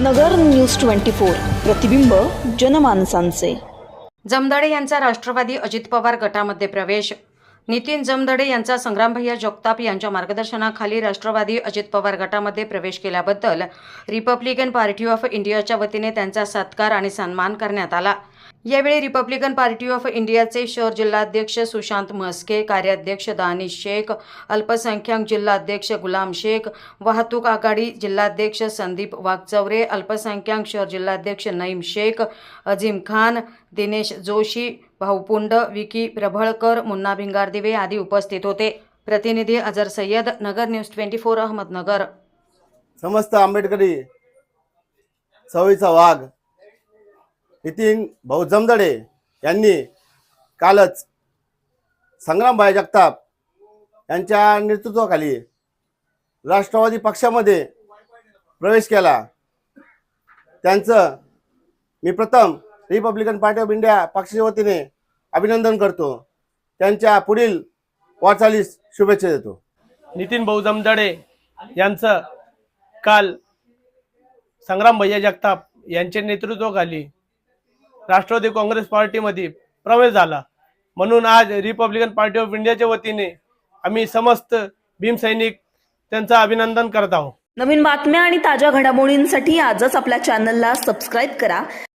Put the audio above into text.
नगर news twenty four. प्रतिबिंब जनमानसांचे. जमदडे यांचा राष्ट्रवादी अजित पवार गटामध्ये प्रवेश. नितीन जमदडे यांचा संग्रामभैया जगताप यांच्या मार्गदर्शनाखाली राष्ट्रवादी अजित पवार गटामध्ये प्रवेश केल्याबद्दल रिपब्लिकन पार्टी ऑफ इंडियाच्या वतीने त्यांचा सत्कार आणि सन्मान करण्यात आला. यावेळी रिपब्लिकन पार्टी ऑफ इंडियाचे शहर जिल्हाध्यक्ष सुशांत म्हस्के कार्याध्यक्ष दानिश शेख अल्पसंख्याक जिल्हाध्यक्ष गुलाम शेख वाहतूक आघाडी जिल्हाध्यक्ष संदीप वागचौरे अल्पसंख्याक शहर जिल्हाध्यक्ष नईम शेख अझीम खान दिनेश जोशी भाऊपुंड विकी प्रभळकर मुन्ना भिंगारदिवे आदी उपस्थित होते. प्रतिनिधी Azhar Sayyad Nagar news twenty four Ahmednagar. समस्त आंबेडकरी सवयीचा वाघ नितीन भाऊ जमदडे यांनी कालच संग्रामभाई जगताप यांच्या नेतृत्वाखाली राष्ट्रवादी पक्षामध्ये प्रवेश केला. त्यांचं मी प्रथम रिपब्लिकन पार्टी ऑफ इंडिया पक्षाच्या वतीने अभिनंदन करतो. त्यांच्या पुढील वाटचालीस शुभेच्छा देतो. नितीन भाऊ जमदडे यांचं काल संग्राम भैया जगताप यांच्या नेतृत्वाखाली राष्ट्रवादी काँग्रेस पार्टीमध्ये प्रवेश झाला. म्हणून आज रिपब्लिकन पार्टी ऑफ इंडियाच्या वतीने आम्ही समस्त भीमसैनिक त्यांचं अभिनंदन करत आहोत. नवीन बातम्या आणि ताज्या घडामोडींसाठी आजच आपल्या चॅनलला सबस्क्राईब करा.